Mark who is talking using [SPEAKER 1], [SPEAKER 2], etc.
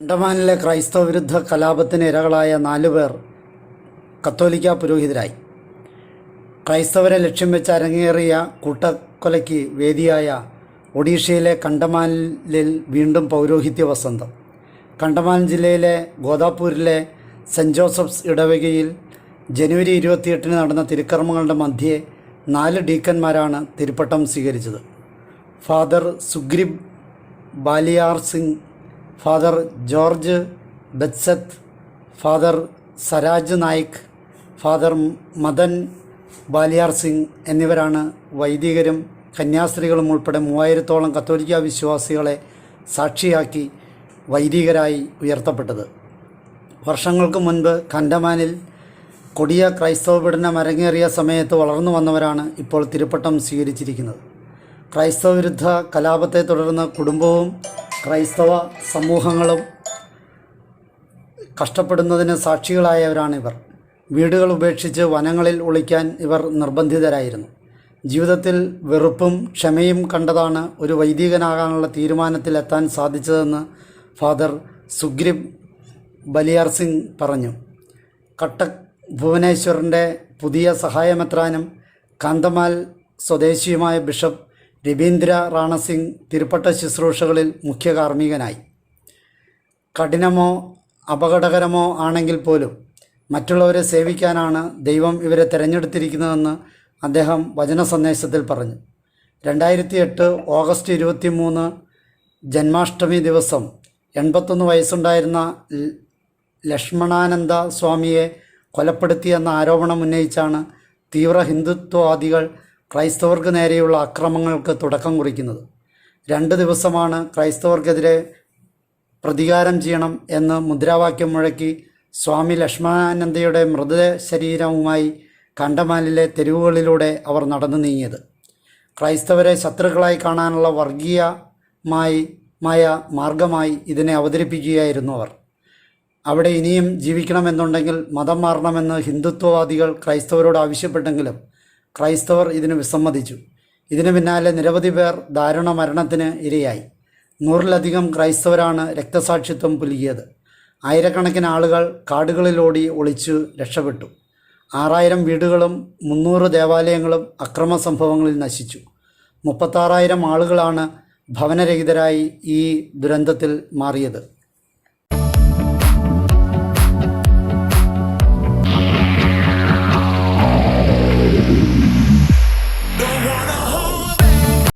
[SPEAKER 1] അണ്ടമാനിലെ ക്രൈസ്തവ വിരുദ്ധ കലാപത്തിന് ഇരകളായ നാലുപേർ കത്തോലിക്ക പുരോഹിതരായി. ക്രൈസ്തവരെ ലക്ഷ്യം വെച്ച് അരങ്ങേറിയ കൂട്ടക്കൊലയ്ക്ക് വേദിയായ ഒഡീഷയിലെ കണ്ടമാനിൽ വീണ്ടും പൗരോഹിത്യ വസന്തം. കണ്ടമാൻ ജില്ലയിലെ ഗോദാപൂരിലെ സെന്റ് ജോസഫ്സ് ഇടവകയിൽ ജനുവരി ഇരുപത്തിയെട്ടിന് നടന്ന തിരുക്കർമ്മങ്ങളുടെ മധ്യേ നാല് ഡീക്കന്മാരാണ് തിരുപ്പട്ടം സ്വീകരിച്ചത്. Father Sugrib Baliyar Singh father George ബത്സത്ത് father Saraj Naik father Madan Baliyar Singh എന്നിവരാണ് വൈദികരും കന്യാസ്ത്രീകളും ഉൾപ്പെടെ മൂവായിരത്തോളം കത്തോലിക്ക വിശ്വാസികളെ സാക്ഷിയാക്കി വൈദികരായി ഉയർത്തപ്പെട്ടത്. വർഷങ്ങൾക്ക് മുൻപ് കണ്ടമാനിൽ കൊടിയ ക്രൈസ്തവ പീഡനം അരങ്ങേറിയ സമയത്ത് വളർന്നു വന്നവരാണ് ഇപ്പോൾ തിരുപ്പട്ടം സ്വീകരിച്ചിരിക്കുന്നത്. ക്രൈസ്തവ വിരുദ്ധ കലാപത്തെ തുടർന്ന് കുടുംബവും ക്രൈസ്തവ സമൂഹങ്ങളും കഷ്ടപ്പെടുന്നതിന് സാക്ഷികളായവരാണിവർ. വീടുകൾ ഉപേക്ഷിച്ച് വനങ്ങളിൽ ഒളിക്കാൻ ഇവർ നിർബന്ധിതരായിരുന്നു. ജീവിതത്തിൽ വെറുപ്പും ക്ഷമയും കണ്ടതാണ് ഒരു വൈദികനാകാനുള്ള തീരുമാനത്തിലെത്താൻ സാധിച്ചതെന്ന് ഫാദർ സുഗ്രിം ബലിയാർ സിംഗ് പറഞ്ഞു. കട്ടക് ഭുവനേശ്വറിന്റെ പുതിയ സഹായമെത്രാനും കാന്തമാൽ സ്വദേശിയുമായ ബിഷപ്പ് രവീന്ദ്ര റാണസിംഗ് തിരുപ്പട്ട ശുശ്രൂഷകളിൽ മുഖ്യ കാർമ്മികനായി. കഠിനമോ അപകടകരമോ ആണെങ്കിൽ പോലും മറ്റുള്ളവരെ സേവിക്കാനാണ് ദൈവം ഇവരെ തിരഞ്ഞെടുത്തിരിക്കുന്നതെന്ന് അദ്ദേഹം വചന സന്ദേശത്തിൽ പറഞ്ഞു. രണ്ടായിരത്തി എട്ട് ഓഗസ്റ്റ് ഇരുപത്തി മൂന്ന് ജന്മാഷ്ടമി ദിവസം എൺപത്തൊന്ന് വയസ്സുണ്ടായിരുന്ന ലക്ഷ്മണാനന്ദ സ്വാമിയെ കൊലപ്പെടുത്തിയെന്ന ആരോപണം ഉന്നയിച്ചാണ് തീവ്ര ഹിന്ദുത്വവാദികൾ ക്രൈസ്തവർക്ക് നേരെയുള്ള അക്രമങ്ങൾക്ക് തുടക്കം കുറിക്കുന്നത്. രണ്ട് ദിവസമാണ് ക്രൈസ്തവർക്കെതിരെ പ്രതികാരം ചെയ്യണം എന്ന് മുദ്രാവാക്യം മുഴക്കി സ്വാമി ലക്ഷ്മണാനന്ദയുടെ മൃതശരീരവുമായി കണ്ടമാലിലെ തെരുവുകളിലൂടെ അവർ നടന്നു നീങ്ങിയത്. ക്രൈസ്തവരെ ശത്രുക്കളായി കാണാനുള്ള വർഗീയമായി മായ മാർഗമായി ഇതിനെ അവതരിപ്പിക്കുകയായിരുന്നു അവർ. അവിടെ ഇനിയും ജീവിക്കണമെന്നുണ്ടെങ്കിൽ മതം മാറണമെന്ന് ഹിന്ദുത്വവാദികൾ ക്രൈസ്തവരോട് ആവശ്യപ്പെട്ടെങ്കിലും ക്രൈസ്തവർ ഇതിന് വിസമ്മതിച്ചു. ഇതിനു പിന്നാലെ നിരവധി പേർ ദാരുണ മരണത്തിന് ഇരയായി. നൂറിലധികം ക്രൈസ്തവരാണ് രക്തസാക്ഷിത്വം പുലുകിയത്. ആയിരക്കണക്കിന് ആളുകൾ കാടുകളിലോടി ഒളിച്ചു രക്ഷപ്പെട്ടു. ആറായിരം വീടുകളും മുന്നൂറ് ദേവാലയങ്ങളും അക്രമ സംഭവങ്ങളിൽ നശിച്ചു. മുപ്പത്താറായിരം ആളുകളാണ് ഭവനരഹിതരായി ഈ ദുരന്തത്തിൽ മാറിയത്.